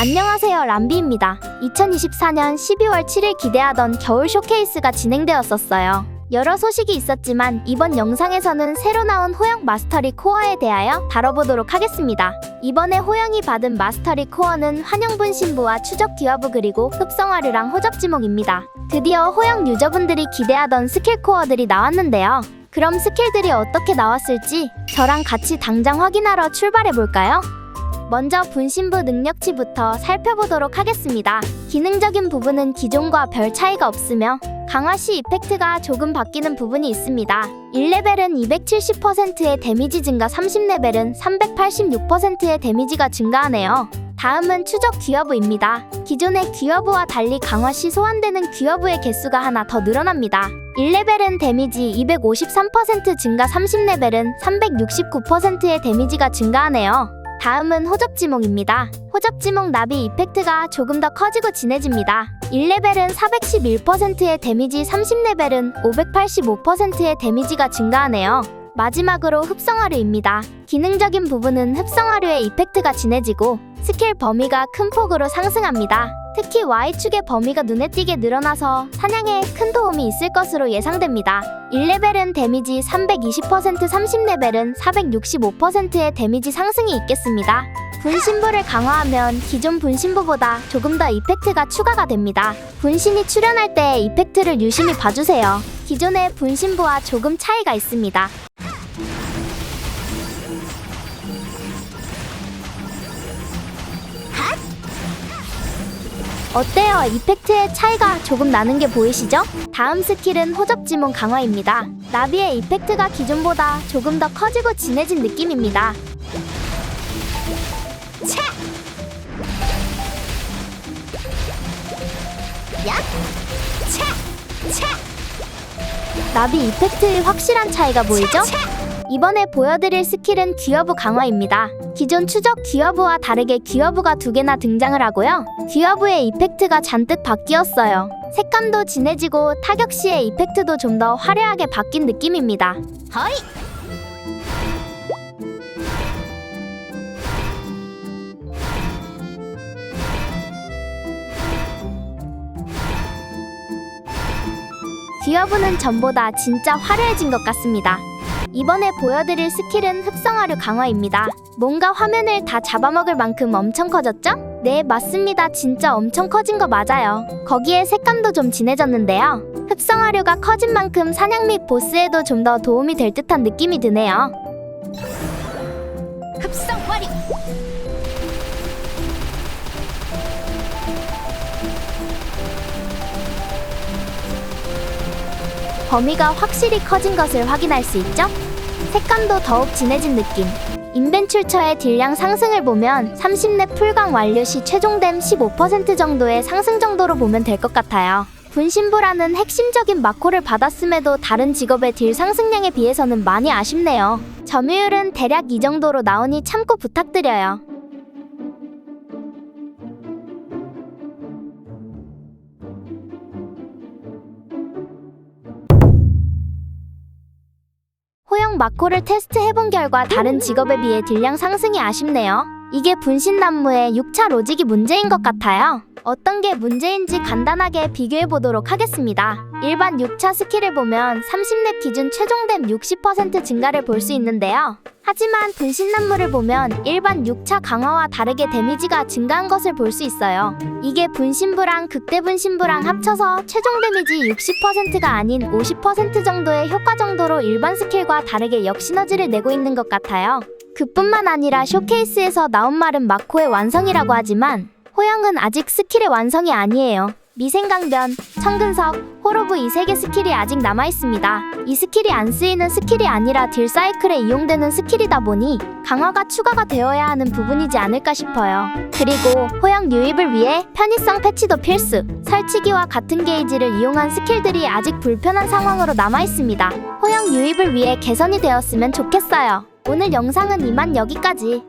안녕하세요 람비입니다. 2024년 12월 7일 기대하던 겨울 쇼케이스가 진행되었었어요. 여러 소식이 있었지만 이번 영상에서는 새로 나온 호영 마스터리 코어에 대하여 다뤄보도록 하겠습니다. 이번에 호영이 받은 마스터리 코어는 환영분 신부와 추적 기화부 그리고 흡성화류랑 호접지목입니다. 드디어 호영 유저분들이 기대하던 스킬 코어들이 나왔는데요. 그럼 스킬들이 어떻게 나왔을지 저랑 같이 당장 확인하러 출발해볼까요? 먼저 분신부 능력치부터 살펴보도록 하겠습니다. 기능적인 부분은 기존과 별 차이가 없으며 강화 시 이펙트가 조금 바뀌는 부분이 있습니다. 1레벨은 270%의 데미지 증가, 30레벨은 386%의 데미지가 증가하네요. 다음은 추적 귀여부입니다. 기존의 귀여부와 달리 강화 시 소환되는 귀여부의 개수가 하나 더 늘어납니다. 1레벨은 데미지 253% 증가, 30레벨은 369%의 데미지가 증가하네요. 다음은 호접지목입니다. 호접지목 나비 이펙트가 조금 더 커지고 진해집니다. 1레벨은 411%의 데미지, 30레벨은 585%의 데미지가 증가하네요. 마지막으로 흡성화류입니다. 기능적인 부분은 흡성화류의 이펙트가 진해지고 스킬 범위가 큰 폭으로 상승합니다. 특히 Y축의 범위가 눈에 띄게 늘어나서 사냥에 큰 도움이 있을 것으로 예상됩니다. 1레벨은 데미지 320%, 30레벨은 465%의 데미지 상승이 있겠습니다. 분신부를 강화하면 기존 분신부보다 조금 더 이펙트가 추가가 됩니다. 분신이 출현할 때 이펙트를 유심히 봐주세요. 기존의 분신부와 조금 차이가 있습니다. 어때요? 이펙트의 차이가 조금 나는 게 보이시죠? 다음 스킬은 호접 지문 강화입니다. 나비의 이펙트가 기존보다 조금 더 커지고 진해진 느낌입니다. 차! 야! 차! 차! 나비 이펙트의 확실한 차이가 보이죠? 이번에 보여드릴 스킬은 귀여부 강화입니다. 기존 추적 귀여부와 다르게 귀여부가 두 개나 등장을 하고요. 귀여부의 이펙트가 잔뜩 바뀌었어요. 색감도 진해지고 타격 시의 이펙트도 좀 더 화려하게 바뀐 느낌입니다. 허이! 귀여부는 전보다 진짜 화려해진 것 같습니다. 이번에 보여드릴 스킬은 흡성화류 강화입니다. 뭔가 화면을 다 잡아먹을 만큼 엄청 커졌죠? 네, 맞습니다. 진짜 엄청 커진 거 맞아요. 거기에 색감도 좀 진해졌는데요. 흡성화류가 커진 만큼 사냥 및 보스에도 좀 더 도움이 될 듯한 느낌이 드네요. 흡성 범위가 확실히 커진 것을 확인할 수 있죠? 색감도 더욱 진해진 느낌. 인벤출처의 딜량 상승을 보면 30렙 풀강 완료 시 최종됨 15% 정도의 상승 정도로 보면 될 것 같아요. 분신부라는 핵심적인 마코를 받았음에도 다른 직업의 딜 상승량에 비해서는 많이 아쉽네요. 점유율은 대략 이 정도로 나오니 참고 부탁드려요. 마코를 테스트해본 결과 다른 직업에 비해 딜량 상승이 아쉽네요. 이게 분신난무의 6차 로직이 문제인 것 같아요. 어떤 게 문제인지 간단하게 비교해 보도록 하겠습니다. 일반 6차 스킬을 보면 30렙 기준 최종됨 60% 증가를 볼 수 있는데요. 하지만 분신난무를 보면 일반 6차 강화와 다르게 데미지가 증가한 것을 볼 수 있어요. 이게 분신부랑 극대 분신부랑 합쳐서 최종 데미지 60%가 아닌 50% 정도의 효과 정도로 일반 스킬과 다르게 역시너지를 내고 있는 것 같아요. 그뿐만 아니라 쇼케이스에서 나온 말은 마코의 완성이라고 하지만 호영은 아직 스킬의 완성이 아니에요. 미생강변, 청근석, 호로브 이 세 개 스킬이 아직 남아 있습니다. 이 스킬이 안 쓰이는 스킬이 아니라 딜 사이클에 이용되는 스킬이다 보니 강화가 추가가 되어야 하는 부분이지 않을까 싶어요. 그리고 호영 유입을 위해 편의성 패치도 필수. 설치기와 같은 게이지를 이용한 스킬들이 아직 불편한 상황으로 남아 있습니다. 호영 유입을 위해 개선이 되었으면 좋겠어요. 오늘 영상은 이만 여기까지.